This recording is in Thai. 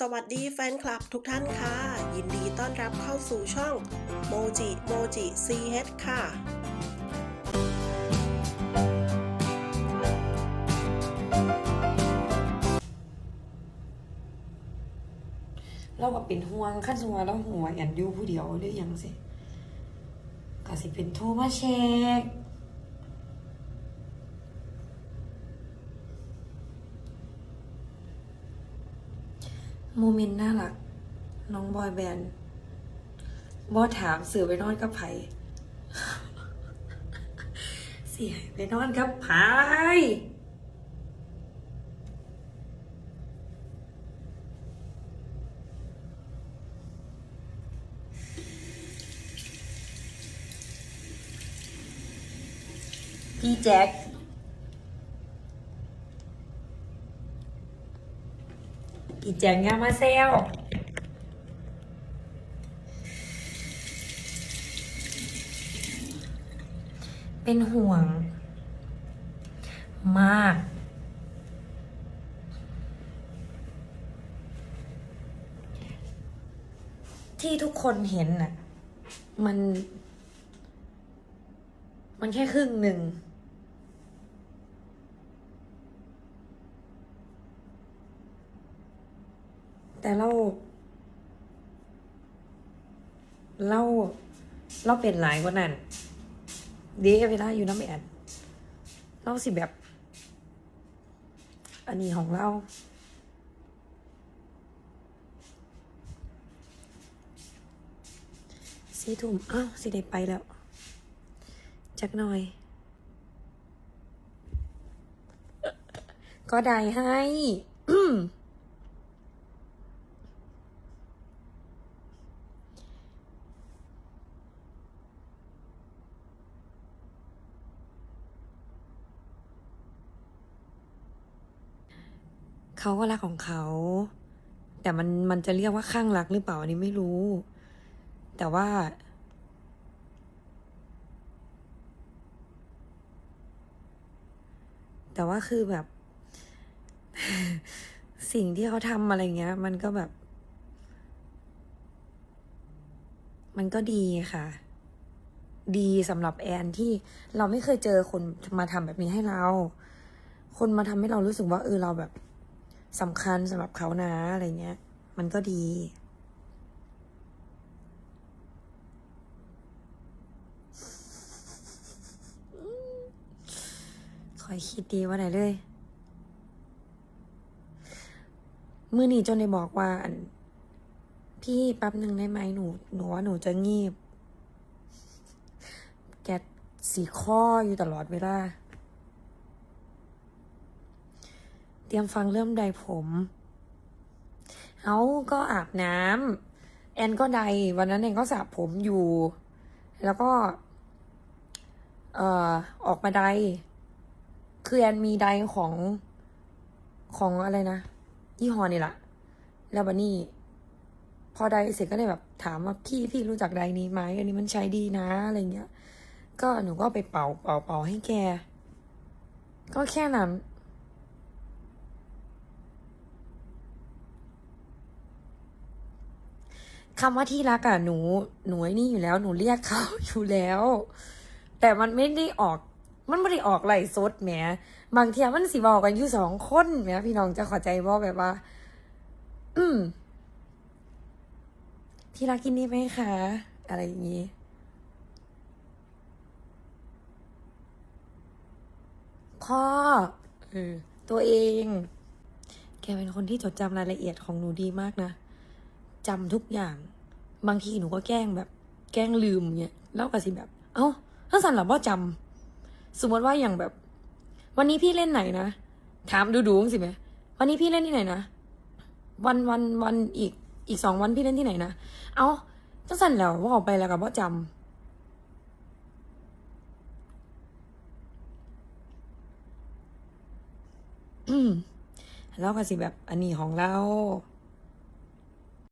สวัสดีแฟนคลับทุกท่านค่ะ ยินดีต้อนรับเข้าสู่ช่องโมจิโมจิซีเฮดค่ะ เราก็เป็นห่วงขั้นสมมุติเราหัวแอนยูผู้เดียวหรือยังสิก็สิเป็นโทรมาเช็ค โมเมนต์น่ารัก น้องบอยแบนด์บอถามสื่อไปนอนกับไผเสียไปนอนกับไผพี่แจ็คีแจ็คงามาเซลเป็นห่วง มาก ที่ทุกคนเห็นน่ะ มัน มันแค่ครึ่งหนึ่ง แต่เรา เราเราเป็นหลายกว่านั้น เดเวลาอยู่น้ำแอนเราสิแบบ อันนี้ของเราสี่ทุ่มอ้าวสิได้ไปแล้ว จักหน่อย ก็ได้ให้ เขาก็รักของเขา แต่มันมันจะเรียกว่าข้างรักหรือเปล่าอันนี้ไม่รู้ แต่ว่า แต่ว่าคือแบบ สิ่งที่เขาทำอะไรเงี้ย มันก็แบบ มันก็ดีค่ะ ดีสำหรับแอนที่เราไม่เคยเจอคนมาทำแบบนี้ให้เราคนมาทำให้เรารู้สึกว่าเออเราแบบ สำคัญสำหรับเขานะอะไรเงี้ย มันก็ดีคอยคิดดีว่าไหนเลยมื่อนี้จนได้บอกว่าอันพี่แป๊บหนึ่งได้ไหมหนู หนูว่าหนูจะงีบ แกสีข้ออยู่ตลอดเวลา เตรียมฟังเริ่มใดผม เอาก็อาบน้ำแอนก็ใด วันนั้นแอนก็สระผมอยู่ แล้วก็เอ่อออกมาใด คือแอนมีใดของของอะไรนะยี่ห้อนี่แหละแล้วบันนี้พอใดเสร็จก็เลยแบบถามว่าพี่พี่รู้จักใดนี้ไหมอันนี้มันใช้ดีนะอะไรเงี้ย ก็หนูก็ไปเป่าเป่าเป่าให้แก ก็แค่นั้น คำว่าที่รักอะหนูหนูนี่อยู่แล้วหนูเรียกเขาอยู่แล้ว แต่มันไม่ได้ออก มันไม่ได้ออกไหลฟ์สดแหมบางทีมันสิบอกกันอยู่สองคนแหมพี่น้องจะขอใจบอกแบบว่า อืมที่รักกินนี่ไหมคะ อะไรอย่างนี้พ่อเออตัวเอง แกเป็นคนที่จดจำรายละเอียดของหนูดีมากนะ จำทุกอย่าง บางทีหนูก็แกล้งแบบ แกล้งลืมเนี่ยแล้วก็สิแบบ เอ้าถ้าสันหลับว่าจำสมมติว่าอย่างแบบ วันนี้พี่เล่นไหนนะถามดูดูสิไหมวันนี้พี่เล่นที่ไหนนะวันวันวันอีกอีกสองวันพี่เล่นที่ไหนนะเอ้าจังสันแล้วว่าออกไปแล้วกับว่าจำอืมแล้วก็สิแบบอันนี้ของเรา